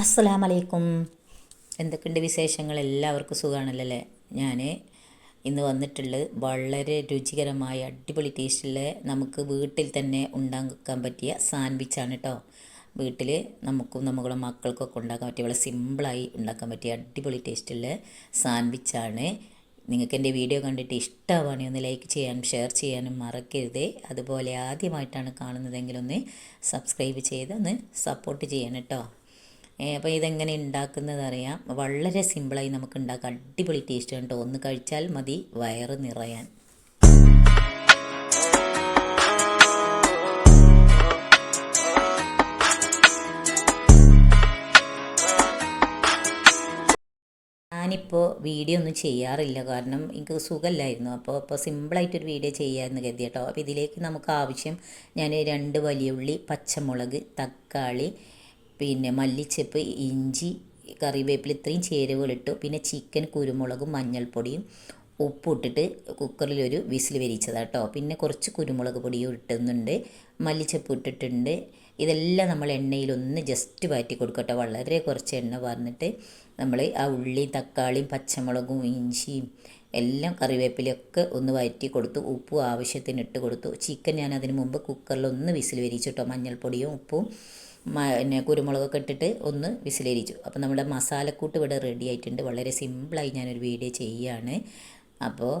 അസ്സലാം വലൈക്കും എന്തൊക്കെയുണ്ട് വിശേഷങ്ങൾ? എല്ലാവർക്കും സുഖമാണല്ലോ ഞാൻ ഇന്ന് വന്നിട്ടുള്ളത് വളരെ രുചികരമായ അടിപൊളി ടേസ്റ്റിലെ നമുക്ക് വീട്ടിൽ തന്നെ ഉണ്ടാക്കാൻ പറ്റിയ സാൻഡ്വിച്ചാണ് കേട്ടോ വീട്ടിൽ നമുക്കും നമ്മുടെ മക്കൾക്കൊക്കെ ഉണ്ടാക്കാൻ പറ്റിയ വളരെ സിമ്പിളായി ഉണ്ടാക്കാൻ പറ്റിയ അടിപൊളി ടേസ്റ്റിലെ സാൻഡ്വിച്ചാണ് നിങ്ങൾക്ക് എന്റെ വീഡിയോ കണ്ടിട്ട് ഇഷ്ടമാവുകയാണെങ്കിൽ ഒന്ന് ലൈക്ക് ചെയ്യാനും ഷെയർ ചെയ്യാനും മറക്കരുത്. അതുപോലെ ആദ്യമായിട്ടാണ് കാണുന്നതെങ്കിൽ ഒന്ന് സബ്സ്ക്രൈബ് ചെയ്ത് ഒന്ന് സപ്പോർട്ട് ചെയ്യണം കേട്ടോ അപ്പോൾ ഇതെങ്ങനെ ഉണ്ടാക്കുന്നത് അറിയാം വളരെ സിമ്പിളായി നമുക്ക് ഉണ്ടാക്കാം അടിപൊളി ടേസ്റ്റ് കേട്ടോ ഒന്ന് കഴിച്ചാൽ മതി. വയറ് നിറയാൻ. ഞാനിപ്പോൾ വീഡിയോ ഒന്നും ചെയ്യാറില്ല. കാരണം എനിക്ക് സുഖമില്ലായിരുന്നു അപ്പോൾ ഇപ്പോൾ സിമ്പിളായിട്ടൊരു വീഡിയോ ചെയ്യാമെന്ന് കരുതി കേട്ടോ അപ്പോൾ ഇതിലേക്ക് നമുക്ക് ആവശ്യം ഞാൻ രണ്ട് വലിയ ഉള്ളി പച്ചമുളക് തക്കാളി പിന്നെ മല്ലിച്ചപ്പ് ഇഞ്ചി കറിവേപ്പില ഇത്രയും ചേരുവകളിട്ടു പിന്നെ ചിക്കൻ കുരുമുളകും മഞ്ഞൾപ്പൊടിയും ഉപ്പിട്ടിട്ട് കുക്കറിലൊരു വിസിൽ വരിച്ചതാണ് കേട്ടോ പിന്നെ കുറച്ച് കുരുമുളക് പൊടിയും ഇട്ടുന്നുണ്ട്. മല്ലിച്ചപ്പ് ഇട്ടിട്ടുണ്ട്. ഇതെല്ലാം നമ്മൾ എണ്ണയിലൊന്ന് ജസ്റ്റ് വാറ്റി കൊടുക്കട്ടെ വളരെ കുറച്ച് എണ്ണ പറഞ്ഞിട്ട് നമ്മൾ ആ ഉള്ളിയും തക്കാളിയും പച്ചമുളകും ഇഞ്ചിയും എല്ലാം കറിവേപ്പിലൊക്കെ ഒന്ന് വഴറ്റി കൊടുത്തു. ഉപ്പും ആവശ്യത്തിന് ഇട്ട് കൊടുത്തു. ചിക്കൻ ഞാൻ അതിന് മുമ്പ് കുക്കറിൽ ഒന്ന് വിസിൽ വരിച്ചിട്ടോ മഞ്ഞൾപ്പൊടിയും ഉപ്പും പിന്നെ കുരുമുളകൊക്കെ ഇട്ടിട്ട് ഒന്ന് വിസിലരിച്ചു. അപ്പോൾ നമ്മുടെ മസാലക്കൂട്ട് ഇവിടെ റെഡി ആയിട്ടുണ്ട്. വളരെ സിമ്പിളായി ഞാനൊരു വീഡിയോ ചെയ്യുകയാണ് അപ്പോൾ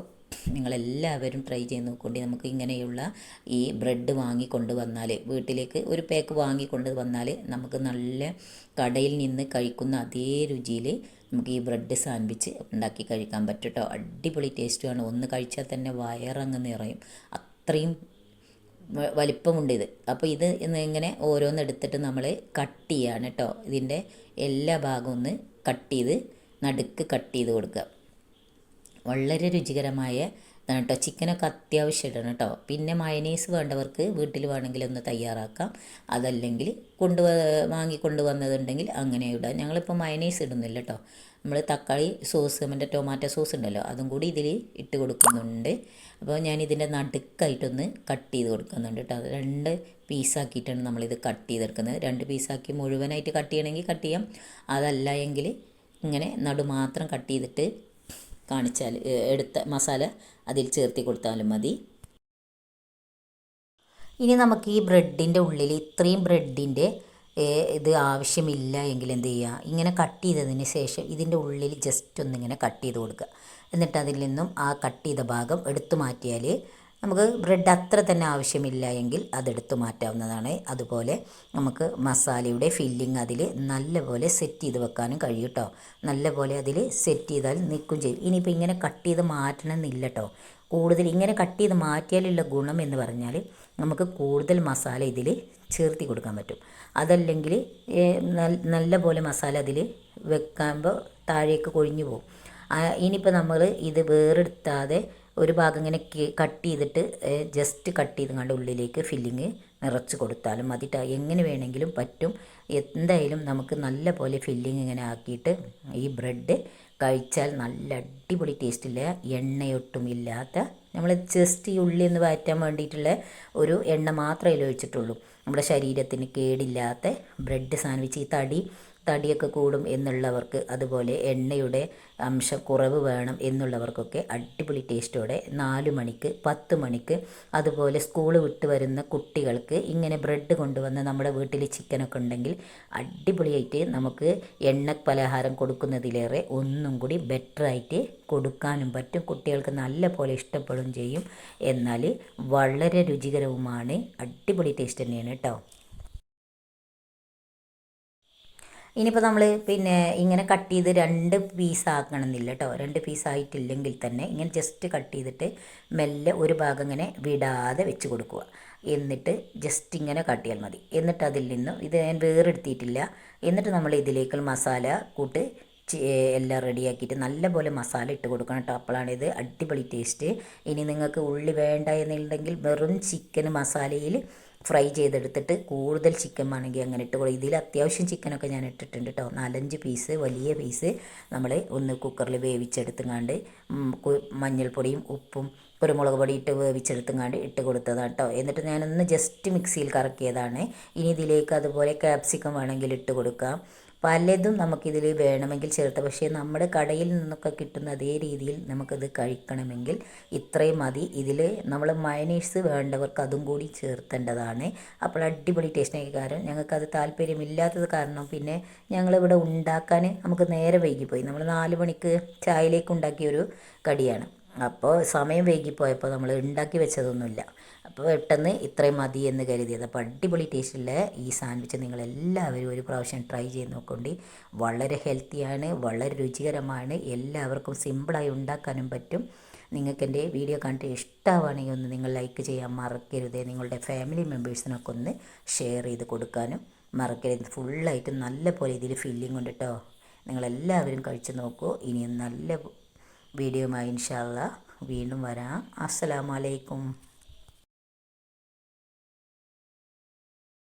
നിങ്ങളെല്ലാവരും ട്രൈ ചെയ്ത് നോക്കൊണ്ട് നമുക്ക് ഇങ്ങനെയുള്ള ഈ ബ്രെഡ് വാങ്ങിക്കൊണ്ട് വന്നാൽ വീട്ടിലേക്ക് ഒരു പാക്ക് വാങ്ങിക്കൊണ്ട് വന്നാൽ നമുക്ക് നല്ല കടയിൽ നിന്ന് കഴിക്കുന്ന അതേ രുചിയിൽ നമുക്ക് ഈ ബ്രെഡ് സാൻവിച്ച് ഉണ്ടാക്കി കഴിക്കാൻ പറ്റും കേട്ടോ അടിപൊളി ടേസ്റ്റുമാണ് ഒന്ന് കഴിച്ചാൽ തന്നെ വയറങ്ങ് നിറയും. അത്രയും വലിപ്പമുണ്ട് ഇത് അപ്പോൾ ഇത് ഇങ്ങനെ ഓരോന്ന് എടുത്തിട്ട് നമ്മൾ കട്ട് ചെയ്യാണ് കേട്ടോ ഇതിന്റെ എല്ലാ ഭാഗവും ഒന്ന് കട്ട് ചെയ്ത് നടുക്ക് കട്ട് ചെയ്ത് കൊടുക്കുക. വളരെ രുചികരമായ ഇതാണ് കേട്ടോ. ചിക്കനൊക്കെ അത്യാവശ്യം ഇടണം കേട്ടോ. പിന്നെ മയനീസ് വേണ്ടവർക്ക് വീട്ടിൽ വേണമെങ്കിൽ ഒന്ന് തയ്യാറാക്കാം. അതല്ലെങ്കിൽ കൊണ്ട് വാങ്ങിക്കൊണ്ട് വന്നതുണ്ടെങ്കിൽ അങ്ങനെ ഇടാം. ഞങ്ങളിപ്പോൾ മയനീസ് ഇടുന്നില്ല കേട്ടോ. നമ്മൾ തക്കാളി സോസ് മറ്റേ ടൊമാറ്റോ സോസ് ഉണ്ടല്ലോ അതും കൂടി ഇതിൽ ഇട്ട് കൊടുക്കുന്നുണ്ട്. അപ്പോൾ ഞാൻ ഇതിന്റെ നടുക്കായിട്ടൊന്ന് കട്ട് ചെയ്ത് കൊടുക്കുന്നുണ്ട് കേട്ടോ. രണ്ട് പീസാക്കിയിട്ടാണ് നമ്മളിത് കട്ട് ചെയ്തെടുക്കുന്നത്. രണ്ട് പീസാക്കി മുഴുവനായിട്ട് കട്ട് ചെയ്യണമെങ്കിൽ കട്ട് ചെയ്യാം. അതല്ല എങ്കിൽ ഇങ്ങനെ നടു മാത്രം കട്ട് ചെയ്തിട്ട് കാണിച്ചാൽ എടുത്ത മസാല അതിൽ ചേർത്തി കൊടുത്താലും മതി. ഇനി നമുക്ക് ഈ ബ്രെഡിന്റെ ഉള്ളിൽ ഇത്രയും ബ്രെഡിന്റെ ഇത് ആവശ്യമില്ല എങ്കിൽ എന്ത് ചെയ്യുക ഇങ്ങനെ കട്ട് ചെയ്തതിന് ശേഷം ഇതിന്റെ ഉള്ളിൽ ജസ്റ്റ് ഒന്നിങ്ങനെ കട്ട് ചെയ്ത് കൊടുക്കുക. എന്നിട്ട് അതിൽ നിന്നും ആ കട്ട് ചെയ്ത ഭാഗം എടുത്തു മാറ്റിയാൽ നമുക്ക് ബ്രെഡ് അത്ര തന്നെ ആവശ്യമില്ല എങ്കിൽ അതെടുത്ത് മാറ്റാവുന്നതാണ്. അതുപോലെ നമുക്ക് മസാലയുടെ ഫില്ലിങ് അതിൽ നല്ലപോലെ സെറ്റ് ചെയ്ത് വെക്കാനും കഴിയും കേട്ടോ നല്ലപോലെ അതിൽ സെറ്റ് ചെയ്താൽ നിൽക്കും ചെയ്യും. ഇനിയിപ്പോൾ ഇങ്ങനെ കട്ട് ചെയ്ത് മാറ്റണമെന്നില്ല കേട്ടോ കൂടുതൽ ഇങ്ങനെ കട്ട് ചെയ്ത് മാറ്റിയാലുള്ള ഗുണം എന്ന് പറഞ്ഞാൽ നമുക്ക് കൂടുതൽ മസാല ഇതിൽ ചേർത്തി കൊടുക്കാൻ പറ്റും. അതല്ലെങ്കിൽ നല്ല പോലെ മസാല അതിൽ വെക്കുമ്പോൾ താഴേക്ക് കൊഴിഞ്ഞു പോകും. ഇനിയിപ്പോൾ നമ്മൾ ഇത് വേറെടുത്താതെ ഒരു ഭാഗം ഇങ്ങനെ കട്ട് ചെയ്തിട്ട് ജസ്റ്റ് കട്ട് ചെയ്ത് കണ്ട് ഉള്ളിലേക്ക് ഫില്ലിങ് നിറച്ച് കൊടുത്താലും മതി എങ്ങനെ വേണമെങ്കിലും പറ്റും. എന്തായാലും നമുക്ക് നല്ല പോലെ ഫില്ലിങ് ഇങ്ങനെ ആക്കിയിട്ട് ഈ ബ്രെഡ് കഴിച്ചാൽ നല്ല അടിപൊളി ടേസ്റ്റില്ല എണ്ണയൊട്ടും ഇല്ലാത്ത നമ്മൾ ജസ്റ്റ് ഈ ഉള്ളി ഒന്ന് വാറ്റാൻ വേണ്ടിയിട്ടുള്ള ഒരു എണ്ണ മാത്രമേ ഒഴിച്ചിട്ടുള്ളൂ. നമ്മുടെ ശരീരത്തിന് കേടില്ലാത്ത ബ്രെഡ് സാൻഡ്വിച്ച് ഈ തടി തടിയൊക്കെ കൂടും എന്നുള്ളവർക്ക് അതുപോലെ എണ്ണയുടെ അംശം കുറവ് വേണം എന്നുള്ളവർക്കൊക്കെ അടിപൊളി ടേസ്റ്റോടെ നാല് മണിക്ക് പത്ത് മണിക്ക് അതുപോലെ സ്കൂൾ വിട്ട് വരുന്ന കുട്ടികൾക്ക് ഇങ്ങനെ ബ്രെഡ് കൊണ്ടുവന്ന് നമ്മുടെ വീട്ടിൽ ചിക്കനൊക്കെ ഉണ്ടെങ്കിൽ അടിപൊളിയായിട്ട് നമുക്ക് എണ്ണ പലഹാരം കൊടുക്കുന്നതിലേറെ ഒന്നും കൂടി ബെറ്ററായിട്ട് കൊടുക്കാനും പറ്റും. കുട്ടികൾക്ക് നല്ല പോലെ ഇഷ്ടപ്പെടുകയും ചെയ്യും. എന്നാൽ വളരെ രുചികരവുമാണ്. അടിപൊളി ടേസ്റ്റ് തന്നെയാണ് കേട്ടോ. ഇനിയിപ്പോൾ നമ്മൾ പിന്നെ ഇങ്ങനെ കട്ട് ചെയ്ത് രണ്ട് പീസ് ആക്കണമെന്നില്ല കേട്ടോ രണ്ട് പീസ് ആയിട്ടില്ലെങ്കിൽ തന്നെ ഇങ്ങനെ ജസ്റ്റ് കട്ട് ചെയ്തിട്ട് മെല്ലെ ഒരു ഭാഗം ഇങ്ങനെ വിടാതെ വെച്ച് കൊടുക്കുക. എന്നിട്ട് ജസ്റ്റ് ഇങ്ങനെ കട്ട് ചെയ്യാൽ മതി. എന്നിട്ട് അതിൽ നിന്നും ഇത് ഞാൻ വേറെടുത്തിട്ടില്ല. എന്നിട്ട് നമ്മൾ ഇതിലേക്ക് മസാല കൂട്ട് എല്ലാം റെഡിയാക്കിയിട്ട് നല്ലപോലെ മസാല ഇട്ട് കൊടുക്കണം കേട്ടോ അപ്പോഴാണ് ഇത് അടിപൊളി ടേസ്റ്റ് ഇനി നിങ്ങൾക്ക് ഉള്ളി വേണ്ട എന്നുണ്ടെങ്കിൽ വെറും ചിക്കൻ മസാലയിൽ ഫ്രൈ ചെയ്തെടുത്തിട്ട് കൂടുതൽ ചിക്കൻ വേണമെങ്കിൽ അങ്ങനെ ഇട്ട് കൊടുക്കും ഇതിൽ അത്യാവശ്യം ചിക്കനൊക്കെ ഞാൻ ഇട്ടിട്ടുണ്ട് കേട്ടോ നാലഞ്ച് പീസ് വലിയ പീസ് നമ്മൾ ഒന്ന് കുക്കറിൽ വേവിച്ചെടുത്തുങ്ങാണ്ട് മഞ്ഞൾപ്പൊടിയും ഉപ്പും കുരുമുളക് പൊടി ഇട്ട് വേവിച്ചെടുത്തുങ്ങാണ്ട് ഇട്ട് കൊടുത്തതാണ് കേട്ടോ എന്നിട്ട് ഞാനൊന്ന് ജസ്റ്റ് മിക്സിയിൽ കറക്കിയതാണ്. ഇനി ഇതിലേക്ക് അതുപോലെ ക്യാപ്സിക്കം വേണമെങ്കിൽ ഇട്ട് കൊടുക്കാം. പലതും നമുക്കിതിൽ വേണമെങ്കിൽ ചേർത്ത്. പക്ഷേ നമ്മുടെ കടയിൽ നിന്നൊക്കെ കിട്ടുന്ന അതേ രീതിയിൽ നമുക്കിത് കഴിക്കണമെങ്കിൽ ഇത്രയും മതി. ഇതിൽ നമ്മൾ മയനേഴ്സ് വേണ്ടവർക്ക് അതും കൂടി ചേർത്തേണ്ടതാണ്. അപ്പോൾ അടിപൊളി ടേസ്റ്റിനൊക്കെ കാരണം ഞങ്ങൾക്കത് താല്പര്യമില്ലാത്തത് കാരണം പിന്നെ ഞങ്ങളിവിടെ ഉണ്ടാക്കാൻ നമുക്ക് നേരെ വൈകിപ്പോയി. നമ്മൾ നാല് മണിക്ക് ചായയിലേക്ക് ഉണ്ടാക്കിയൊരു കടിയാണ്. അപ്പോൾ സമയം വൈകിപ്പോയപ്പോൾ നമ്മൾ ഉണ്ടാക്കി വെച്ചതൊന്നുമില്ല. അപ്പോൾ പെട്ടെന്ന് ഇത്രയും മതി എന്ന് കരുതിയത് അപ്പോൾ അടിപൊളി ടേസ്റ്റുള്ള ഈ സാൻഡ്വിച്ച് നിങ്ങളെല്ലാവരും ഒരു പ്രാവശ്യം ട്രൈ ചെയ്ത് നോക്കൊണ്ട്. വളരെ ഹെൽത്തിയാണ് വളരെ രുചികരമാണ്. എല്ലാവർക്കും സിമ്പിളായി ഉണ്ടാക്കാനും പറ്റും. നിങ്ങൾക്ക് എന്റെ വീഡിയോ കണ്ടിട്ട് ഇഷ്ടമാണെങ്കിൽ ഒന്ന് നിങ്ങൾ ലൈക്ക് ചെയ്യാൻ മറക്കരുത്. നിങ്ങളുടെ ഫാമിലി മെമ്പേഴ്സിനൊക്കെ ഒന്ന് ഷെയർ ചെയ്ത് കൊടുക്കാനും മറക്കരുത്. ഫുള്ളായിട്ട് നല്ല പോലെ ഇതിൽ ഫില്ലിംഗ് ഉണ്ട് കേട്ടോ. നിങ്ങളെല്ലാവരും കഴിച്ചു നോക്കൂ. ഇനിയും നല്ല വീഡിയോയുമായി ഇൻഷാല്ല വീണ്ടും വരാം. അസ്സലാമലൈക്കും